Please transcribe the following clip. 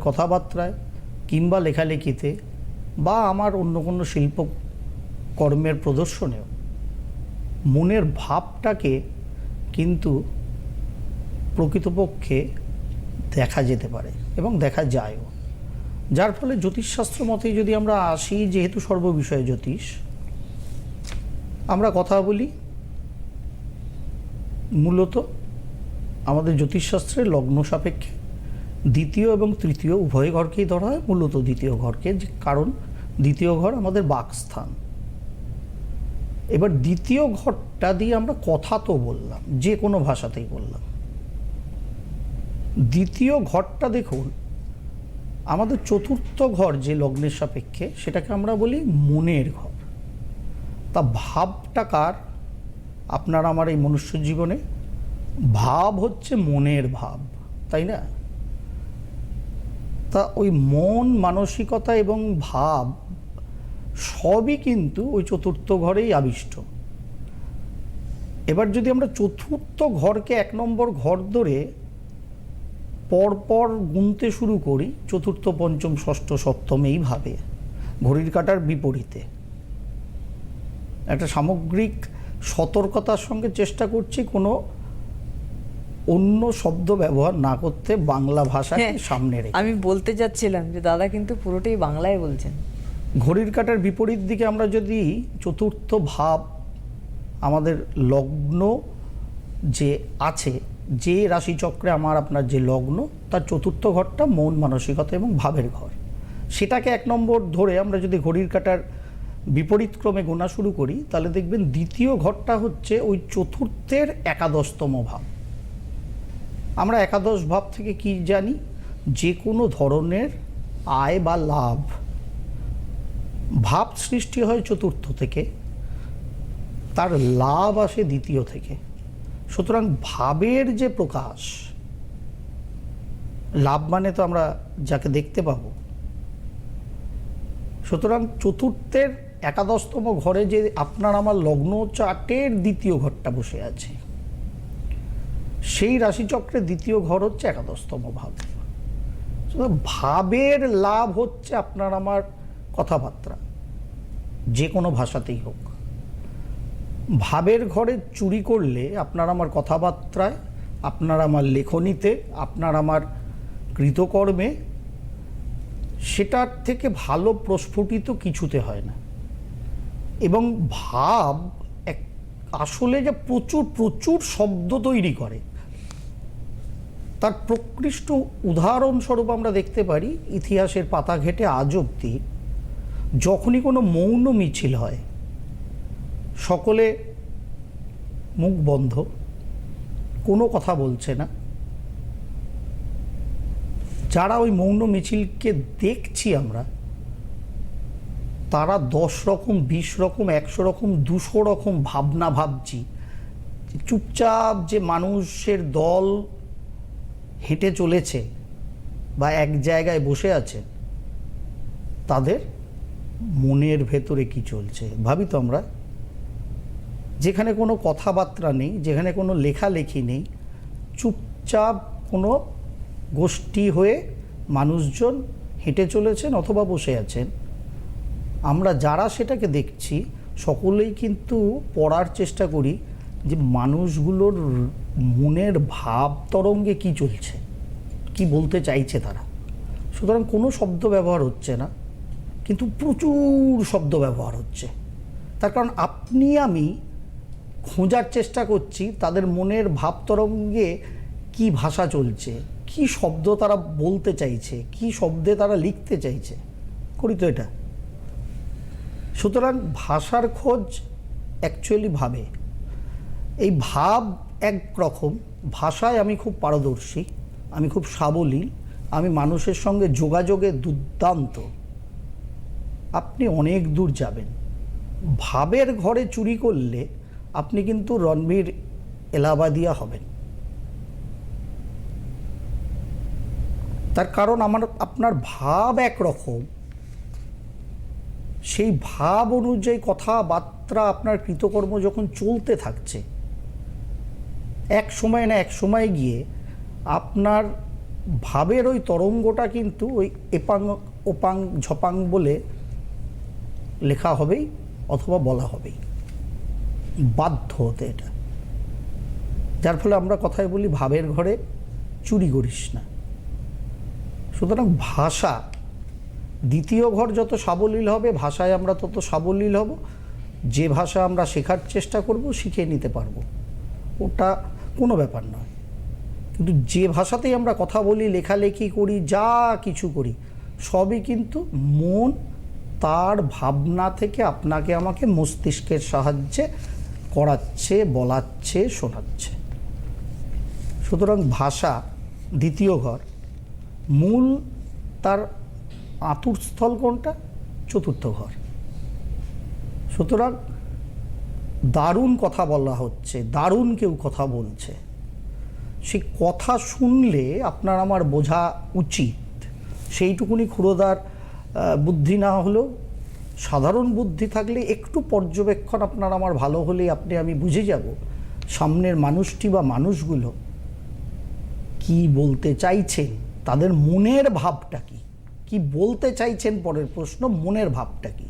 কথাবার্তায় কিংবা লেখালেখিতে বা আমার অন্য কোনো শিল্প কর্মের প্রদর্শনেও মনের ভাবটাকে কিন্তু প্রকৃতপক্ষে দেখা যেতে পারে এবং দেখা যায়ও। যার ফলে জ্যোতিষশাস্ত্র মতে যদি আমরা আসি, যেহেতু সর্ববিষয়ে জ্যোতিষ, আমরা কথা বলি, মূলত আমাদের জ্যোতিষশাস্ত্রে লগ্ন সাপেক্ষে। দ্বিতীয় এবং তৃতীয় উভয় ঘরকেই ধরা হয়, মূলত দ্বিতীয় ঘরকে কারণ দ্বিতীয় ঘর আমাদের বাকস্থান। এবার দ্বিতীয় ঘরটা দিয়ে আমরা কথা তো বললাম, যে কোনো ভাষাতেই বললাম। দ্বিতীয় ঘরটা দেখুন, আমাদের চতুর্থ ঘর যে লগ্নের সাপেক্ষে, সেটাকে আমরা বলি মনের ঘর। তা ভাবটা কার? আপনার আমার এই মনুষ্য জীবনে ভাব হচ্ছে মনের ভাব, তাই না? তা ওই মন মানসিকতা এবং ভাব সবই কিন্তু ওই চতুর্থ ঘরেই আবিষ্ট। এবার যদি আমরা চতুর্থ ঘরকে এক নম্বর ঘর ধরে পরপর গুনতে শুরু করি, চতুর্থ, পঞ্চম, ষষ্ঠ, সপ্তম এইভাবে, ঘড়ির কাটার বিপরীতে। একটা সামগ্রিক সতর্কতার সঙ্গে চেষ্টা করছি কোনো অন্য শব্দ ব্যবহার না করতে বাংলা ভাষাকে হ্যাঁ, সামনে রেখে। আমি বলতে যাচ্ছিলাম যে দাদা কিন্তু পুরোটাই বাংলায় বলছেন। ঘড়ির কাটার বিপরীত দিকে আমরা যদি চতুর্থ ভাব আমাদের লগ্ন যে আছে যে রাশিচক্রে আমার আপনার যে লগ্ন তার চতুর্থ ঘরটা মন মানসিকতা এবং ভাবের ঘর। সেটাকে এক নম্বর ধরে আমরা যদি ঘড়ির কাটার বিপরীত ক্রমে গোনা শুরু করি তাহলে দেখবেন দ্বিতীয় ঘরটা হচ্ছে ওই চতুর্থের একাদশতম ভাব। আমরা একাদশ ভাব থেকে কি জানি? যে কোনো ধরনের আয় বা লাভ ভাব সৃষ্টি হয় চতুর্থ থেকে, তার লাভ আসে দ্বিতীয় থেকে। সুতরাং ভাবের যে প্রকাশ, লাভ মানে তো আমরা যাকে দেখতে পাবো। সুতরাং চতুর্থের একাদশতম ঘরে যে আপনার আমার লগ্ন চার্টের দ্বিতীয় ঘরটা বসে আছে। সেই রাশিচক্রের দ্বিতীয় ঘর হচ্ছে একাদশতম ভাব। ভাবের লাভ হচ্ছে আপনার আমার কথাবার্তা, যে কোনো ভাষাতেই হোক। ভাবের ঘরে চুরি করলে আপনার আমার কথাবার্তায়, আপনার আমার লেখনীতে, আপনার আমার কৃতকর্মে, সেটার থেকে ভালো প্রস্ফুটিত কিছুতে হয় না। এবং ভাব এক, আসলে যে প্রচুর প্রচুর শব্দ তৈরি করে। তার প্রকৃষ্ট উদাহরণস্বরূপ আমরা দেখতে পারি, ইতিহাসের পাতা ঘেটে আজ অব্দি যখনই কোনো মৌন মিছিল হয়, সকলে মুখ বন্ধ, কোনো কথা বলছে না। যারা ওই মৌন মিছিলকে দেখছি আমরা, তারা দশ রকম, বিশ রকম, একশো রকম, দুশো রকম ভাবনা ভাবছি। চুপচাপ যে মানুষের দল হেঁটে চলেছে বা এক জায়গায় বসে আছে, তাদের মনের ভেতরে কি চলছে? ভাবি তো আমরা, যেখানে কোনো কথাবার্তা নেই, যেখানে কোনো লেখালেখি নেই, চুপচাপ কোনো গোষ্ঠী হয়ে মানুষজন হেঁটে চলেছেন অথবা বসে আছেন। আমরা যারা সেটাকে দেখছি, সকলেই কিন্তু পড়ার চেষ্টা করি যে মানুষগুলোর মনের ভাব তরঙ্গে কি চলছে? কি বলতে চাইছে তারা? সুতরাং কোনো শব্দ ব্যবহার হচ্ছে না, কিন্তু প্রচুর শব্দ ব্যবহার হচ্ছে। তার কারণ আপনি, আমি খোঁজার চেষ্টা করছি তাদের মনের ভাব তরঙ্গে কি ভাষা চলছে, কি শব্দ তারা বলতে চাইছে, কি শব্দে তারা লিখতে চাইছে। করি তো এটা। সুতরাং ভাষার খোঁজ অ্যাকচুয়ালি ভাবে। এই ভাব এক রকম ভাষায় আমি খুব পারদর্শী, আমি খুব সাবলীল, আমি মানুষের সঙ্গে যোগাযোগে দুর্দান্ত। আপনি অনেক দূর যাবেন। ভাবের ঘরে চুরি করলে আপনি কিন্তু রণবীর এলাহাবাদিয়া হবেন। তার কারণ আমার, আপনার ভাব একরকম। সেই ভাব অনুযায়ী কথাবার্তা আপনার কৃতকর্ম যখন চলতে থাকছে এক সময় না, এক সময় গিয়ে আপনার ভাবের ওই তরঙ্গটা কিন্তু ওই এপাং, ওপাং, ঝপাং বলে লেখা হবেই অথবা বলা হবেই। বাধ্য হতে এটা। যার ফলে আমরা কথায় বলি, ভাবের ঘরে চুরি করিস না। সুতরাং ভাষা, দ্বিতীয় ঘর যত সাবলীল হবে, ভাষায় আমরা তত সাবলীল হব। যে ভাষা আমরা শেখার চেষ্টা করব, শিখে নিতে পারব। ওটা কোনো ব্যাপার নয়। কিন্তু যে ভাষাতেই আমরা কথা বলি, লেখালেখি করি, যা কিছু করি, সবই কিন্তু মন তার ভাবনা থেকে আপনাকে আমাকে মস্তিষ্কের সাহায্যে করাচ্ছে, বলাচ্ছে, শোনাচ্ছে। সুতরাং ভাষা, দ্বিতীয় ঘর, মূল তার আতুরস্থল কোনটা? চতুর্থ ঘর। সুতরাং দারুণ কথা বলা হচ্ছে, দারুণ কেউ কথা বলছে। সেই কথা শুনলে আপনার আমার বোঝা উচিত। সেইটুকুনি ক্ষুরোদার বুদ্ধি না হলেও সাধারণ বুদ্ধি থাকলে একটু পর্যবেক্ষণ আপনার আমার ভালো হলে আপনি আমি বুঝে যাব সামনের মানুষটি বা মানুষগুলো কি বলতে চাইছেন, তাদের মনের ভাবটা কি? কি বলতে চাইছেন পরের প্রশ্ন, মনের ভাবটা কি?